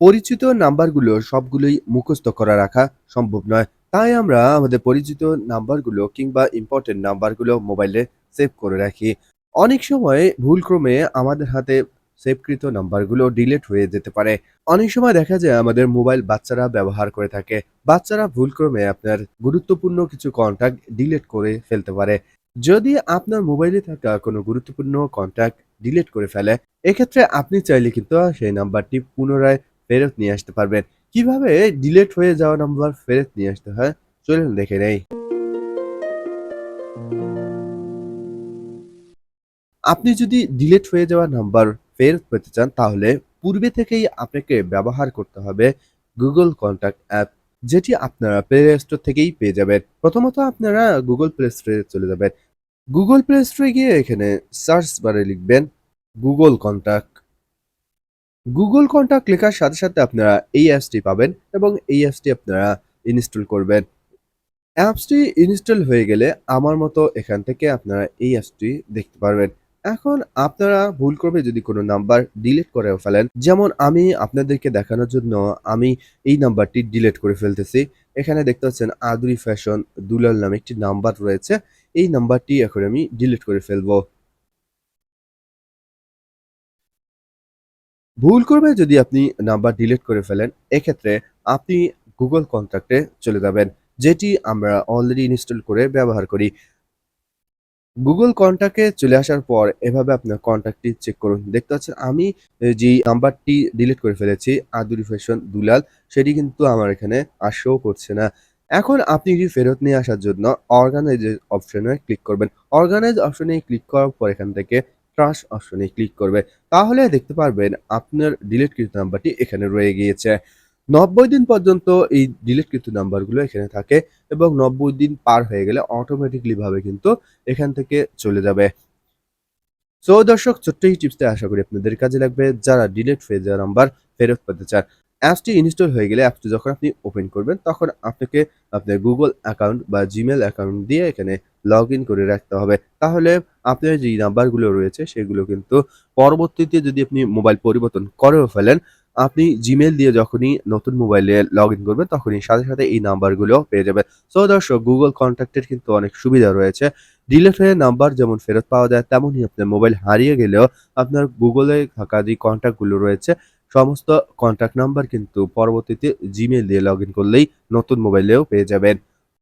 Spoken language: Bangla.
পরিচিত নাম্বারগুলো সবগুলোই মুখস্থ করা রাখা সম্ভব নয়। তাই আমরা আমাদের পরিচিত নাম্বারগুলো কিংবা ইম্পর্টেন্ট নাম্বারগুলো মোবাইলে সেভ করে রাখি। অনেক সময় ভুলক্রমে আমাদের হাতে সেভকৃত নাম্বারগুলো ডিলেট হয়ে যেতে পারে। অনেক সময় দেখা যায় আমাদের মোবাইল বাচ্চারা ব্যবহার করে থাকে। বাচ্চারা ভুলক্রমে আপনার গুরুত্বপূর্ণ কিছু কন্ট্যাক্ট ডিলিট করে ফেলতে পারে। যদি আপনার মোবাইলে থাকা কোনো গুরুত্বপূর্ণ কন্ট্যাক্ট ডিলিট করে ফেলে, এক্ষেত্রে আপনি চাইলে কিন্তু সেই নাম্বারটি পুনরায় ফেরত নিয়ে আসতে পারবেন। কীভাবে ডিলেট হয়ে যাওয়া নাম্বার ফেরত নিয়ে আসতে হয়, চলুন দেখে নেই। আপনি যদি ডিলেট হয়ে যাওয়া নাম্বার ফেরত পেতে চান, তাহলে পূর্বে থেকেই আপনাকে ব্যবহার করতে হবে গুগল কন্ট্যাক্ট অ্যাপ যেটি আপনারা প্লে স্টোর থেকেই পেয়ে যাবেন। প্রথমত আপনারা গুগল প্লে স্টোরে চলে যাবেন। গুগল প্লে স্টোরে গিয়ে এখানে সার্চ বারে লিখবেন গুগল কন্ট্যাক্ট গুগল কন্ট্যাক্ট লেখার সাথে সাথে আপনারা এই অ্যাপসটি পাবেন এবং এই অ্যাপসটি আপনারা ইনস্টল করবেন। অ্যাপসটি ইনস্টল হয়ে গেলে আমার মতো এখান থেকে আপনারা এই অ্যাপসটি দেখতে পারবেন। এখন আপনারা ভুল করবে যদি কোনো নাম্বার ডিলিট করে ফেলেন, যেমন আমি আপনাদেরকে দেখানোর জন্য আমি এই নাম্বারটি ডিলিট করে ফেলতেছি। এখানে দেখতে পাচ্ছেন আদুরি ফ্যাশন দুলাল নামে একটি নাম্বার রয়েছে। এই নাম্বারটি এখন আমি ডিলিট করে ফেলব। ভুল করবে যদি আপনি নাম্বার ডিলিট করে ফেলেন, এক্ষেত্রে আপনি গুগল কন্ট্যাক্টে চলে যাবেন, যেটি আমরা অলরেডি ইনস্টল করে ব্যবহার করি। গুগল কন্ট্যাক্টে চলে আসার পর এভাবে আপনার কন্ট্যাক্টটি চেক করুন। দেখতে পাচ্ছেন, আমি যে নাম্বারটি ডিলিট করে ফেলেছি আদুরি ফ্যাশন দুলাল সেটি কিন্তু আমার এখানে শো করছে না। এখন আপনি এটি ফেরত নিয়ে আসার জন্য অর্গানাইজ অপশনে ক্লিক করবেন। অর্গানাইজ অপশনে ক্লিক করার পর এখান থেকে ট্রাস্ট অপশনে ক্লিক করবে। তাহলে দেখতে পারবেন আপনার ডিলিটকৃত নাম্বারটি এখানে রয়ে গিয়েছে। নব্বই দিন পর্যন্ত এই ডিলিটকৃত নাম্বারগুলো এখানে থাকে এবং নব্বই দিন পার হয়ে গেলে অটোমেটিকলিভাবে কিন্তু এখান থেকে চলে যাবে। সো দর্শক, ছোট্ট এই টিপসটা আশা করি আপনাদের কাজে লাগবে। যারা ডিলিট হয়ে নাম্বার ফেরত পেতে চান অ্যাপসটি ইনস্টল হয়ে গেলে অ্যাপসটি যখন আপনি ওপেন করবেন, তখন আপনাকে আপনার গুগল অ্যাকাউন্ট বা জিমেল অ্যাকাউন্ট দিয়ে এখানে লগ ইন করে রাখতে হবে। তাহলে আপনার যে নাম্বারগুলো রয়েছে, সেগুলো কিন্তু পরবর্তীতে যদি আপনি মোবাইল পরিবর্তন করেও ফেলেন, আপনি জিমেল দিয়ে যখনই নতুন মোবাইলে লগ ইন করবেন, তখনই সাথে সাথে এই নাম্বারগুলো পেয়ে যাবেন। সো দর্শক গুগল কন্ট্যাক্টের কিন্তু অনেক সুবিধা রয়েছে। ডিলেট হয়ে নাম্বার যেমন ফেরত পাওয়া যায়, তেমনই আপনার মোবাইল হারিয়ে গেলেও আপনার গুগলে থাকা যে কন্ট্যাক্টগুলো রয়েছে সমস্ত কন্ট্যাক্ট নাম্বার কিন্তু পরবর্তীতে জিমেল দিয়ে লগ করলেই নতুন মোবাইলেও পেয়ে যাবেন।